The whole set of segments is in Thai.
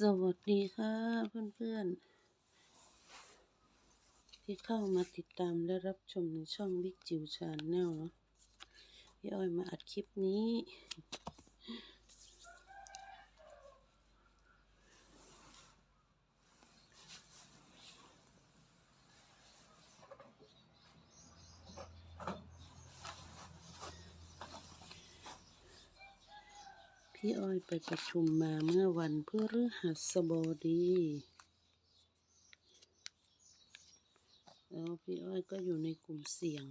สวัสดีค่ะเพื่อนๆ ที่เข้ามาติดตามและรับชมในช่องบิ๊กจิวชาแนลเนาะพี่อ้อยมาอัดคลิปนี้ พี่อ้อยไปประชุมมาเมื่อวันพฤหัสบดี แล้วพี่อ้อยก็อยู่ในกลุ่มเสี่ยง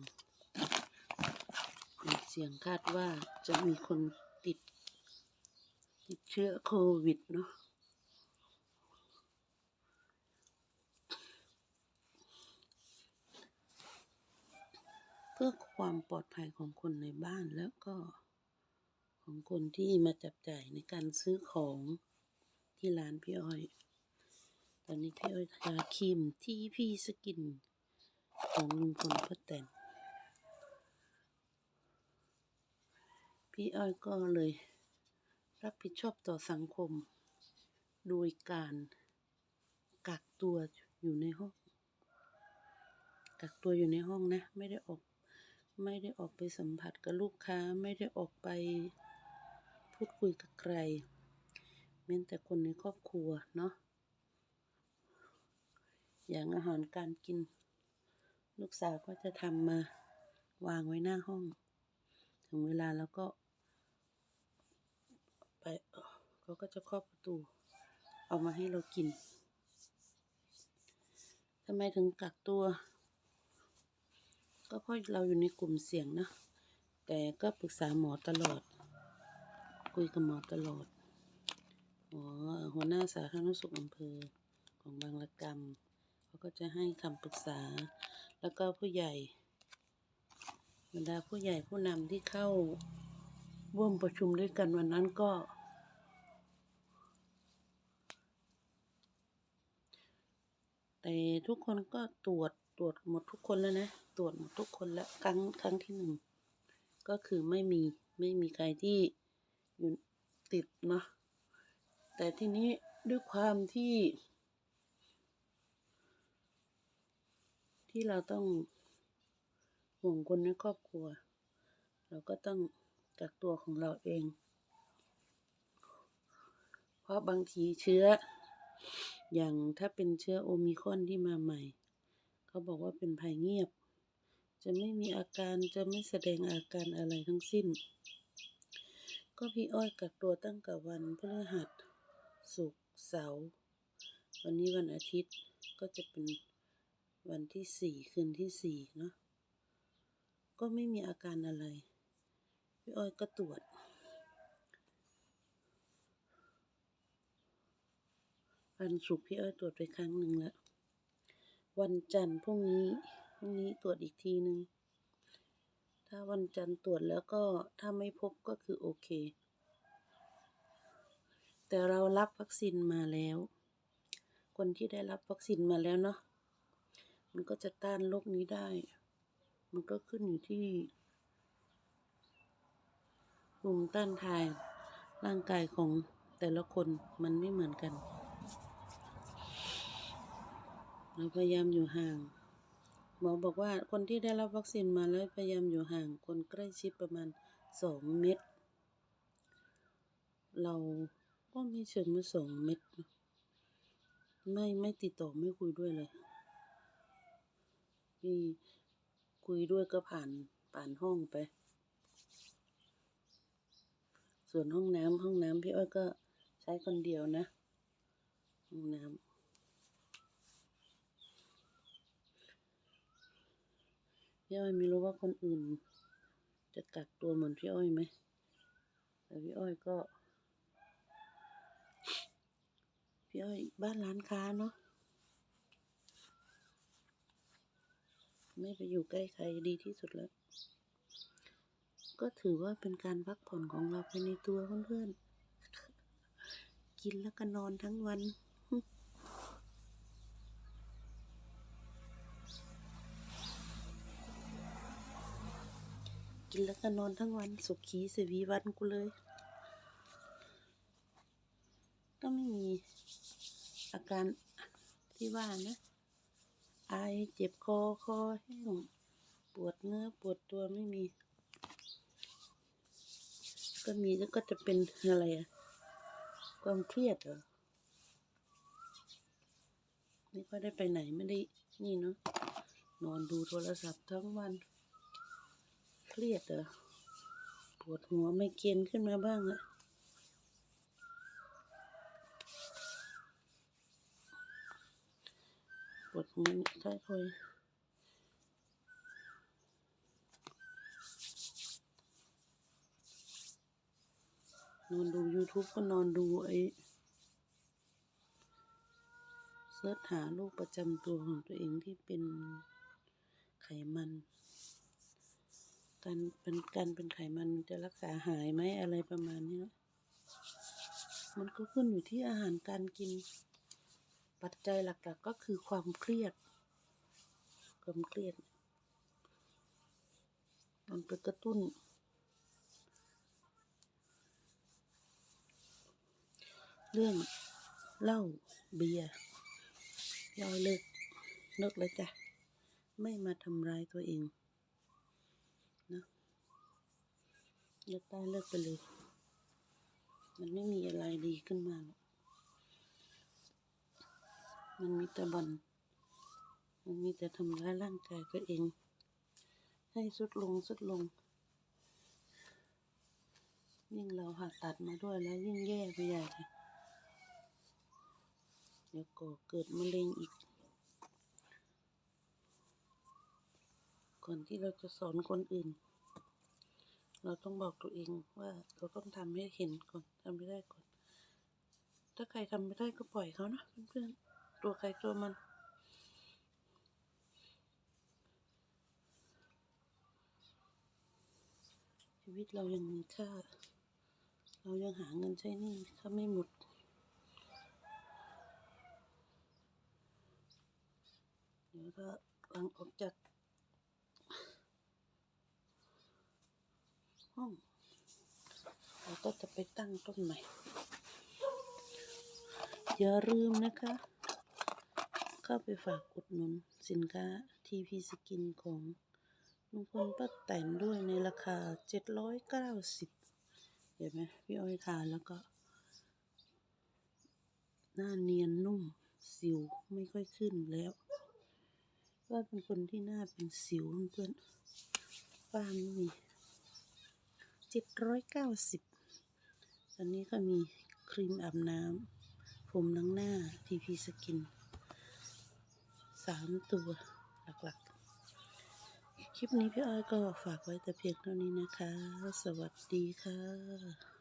กลุ่มเสี่ยงคาดว่าจะมีคนติด ติดเชื้อโควิดเนาะเพื่อความปลอดภัยของคนในบ้านแล้วก็ ของคนที่มาจับจ่ายในการซื้อของที่ร้านพี่อ้อย ตอนนี้พี่อ้อยทาครีมที่พี่สกินของลุงพลป้าแตนพี่อ้อยก็เลย รับผิดชอบต่อสังคม โดยการกักตัวอยู่ในห้อง กักตัวอยู่ในห้องนะ ไม่ได้ออก ไม่ได้ออกไปสัมผัสกับลูกค้า ไม่ได้ออกไป พูดคุยกับใครเม้นแต่คนในครอบครัวเนาะอย่างอาหารการกิน ลูกสาวก็จะทำมาวางไว้หน้าห้อง ถึงเวลาแล้วก็ไปเขาก็จะเคาะประตู เอามาให้เรากินทำไมถึงกักตัว ก็เพราะเราอยู่ในกลุ่มเสี่ยงนะ แต่ก็ปรึกษาหมอตลอด คุยกับหมอตลอดหัวหน้าสาธารณสุขอำเภอของบางละกำเขาก็จะให้คำปรึกษา แล้วก็ผู้ใหญ่บรรดาผู้ใหญ่ผู้นำที่เข้าร่วมประชุมด้วยกันวันนั้นก็ แต่ทุกคนก็ตรวจตรวจหมดทุกคนแล้วนะ ตรวจหมดทุกคนแล้วครั้งครั้งที่หนึ่ง ก็คือไม่มีไม่มีใครที่ อยู่ติดนะแต่ทีนี้ด้วยความที่ ที่เราต้องห่วงคนในครอบครัว เราก็ต้องกักตัวของเราเอง เพราะบางทีเชื้อ อย่างถ้าเป็นเชื้อโอมิคอนที่มาใหม่ เขาบอกว่าเป็นภัยเงียบ จะไม่มีอาการจะไม่แสดงอาการอะไรทั้งสิ้น ก็พี่อ้อยกักตัวตั้งแต่วันพฤหัสศุกร์เสาร์วันนี้วันอาทิตย์ก็จะเป็นวันที่สี่คืนที่สี่เนาะก็ไม่มีอาการอะไร พี่อ้อยก็ตรวจ วันศุกร์พี่อ้อยตรวจไปครั้งหนึ่งแล้ว วันจันทร์พรุ่งนี้พรุ่งนี้ตรวจอีกทีหนึ่ง ถ้าวันจันทร์ตรวจแล้วก็ถ้าไม่พบก็คือโอเค แต่เรารับวัคซีนมาแล้ว คนที่ได้รับวัคซีนมาแล้วเนาะมันก็จะต้านโรคนี้ได้ มันก็ขึ้นอยู่ที่ภูมิต้านทานร่างกายของแต่ละคนมันไม่เหมือนกัน เราพยายามอยู่ห่าง หมอบอกว่าคนที่ได้รับวัคซีนมาแล้วพยายามอยู่ห่างคนใกล้ชิดประมาณสองเมตร เราก็ไม่เชิงมาสองเมตร ไม่ไม่ติดต่อไม่คุยด้วยเลยพี่คุยด้วยก็ผ่านผ่านห้องไป ส่วนห้องน้ำห้องน้ำพี่อ้อยก็ใช้คนเดียวนะ ห้องน้ำ พี่อ้อยไม่รู้ว่าคนอื่น จะกักตัวเหมือนพี่อ้อยไหม แต่พี่อ้อยก็ พี่อ้อยบ้านร้านค้าเนาะ ไม่ไปอยู่ใกล้ใครดีที่สุดแล้ว ก็ถือว่าเป็นการพักผ่อนของเราไปในตัวเพื่อนๆ กินแล้วก็นอนทั้งวัน กินแล้วก็นอนทั้งวันสุขีสวีวันกูเลย ก็ไม่มีอาการที่ว่านะ ไอเจ็บคอคอแห้งปวดเนื้อปวดตัวไม่มี ก็มีแล้วก็จะเป็นอะไรอะความเครียดเหรอไม่ค่อยได้ไปไหนไม่ได้นี่เนาะนอนดูโทรศัพท์ทั้งวัน เครียดเหรอปวดหัวไม่เกณฑ์ขึ้นมาบ้างอะปวดหัวเนี่ยท้ายทอยนอนดู YouTube ก็นอนดูไอ้เสิร์ชหาโรคประจำตัวของตัวเองที่เป็นไขมัน การเป็นการเป็นไขมันจะรักษาหายไหมอะไรประมาณนี้ มันก็ขึ้นอยู่ที่อาหารการกิน ปัจจัยหลักๆก็คือความเครียด ความเครียด มันไปกระตุ้น เรื่องเหล้าเบียร์ย่อยเลิกเลิกแล้วจ้ะ ไม่มาทำร้ายตัวเอง นะ เลิกได้เลิกไปเลย มันไม่มีอะไรดีขึ้นมาหรอกมันมีแต่บันมันมีแต่ทำร้ายร่างกายตัวเอง ให้สุดลงสุดลง ยิ่งเราผ่าตัดมาด้วยแล้วยิ่งแย่ไปใหญ่เลยเดี๋ยวก่อเกิดมะเร็งอีก ก่อนที่เราจะสอนคนอื่น เราต้องบอกตัวเองว่าเราต้องทำให้เห็นก่อนทำไม่ได้ก่อน ถ้าใครทำไม่ได้ก็ปล่อยเขานะเพื่อนๆตัวใครตัวมันชีวิตเรายังมีค่า เรายังหาเงินใช้หนี้ถ้าไม่หมดเดี๋ยวก็หลังออกจาก ห้องเราก็จะไปตั้งต้นใหม่ อย่าลืมนะคะ เข้าไปฝากอุดหนุนสินค้า TP Skin ของลุงพลป้าแตนด้วยในราคา 790 เห็นไหมพี่อ้อยทานแล้วก็ หน้าเนียนนุ่มสิวไม่ค่อยขึ้นแล้วว่าเป็นคนที่หน้าเป็นสิวเพื่อนป้าไม่มี เจ็ดร้อยเก้าสิบตอนนี้ก็มีครีมอาบน้ำผมล้างหน้า TP Skin สามตัวหลักๆ คลิปนี้พี่อ้อยก็ฝากไว้แต่เพียงเท่านี้นะคะ สวัสดีค่ะ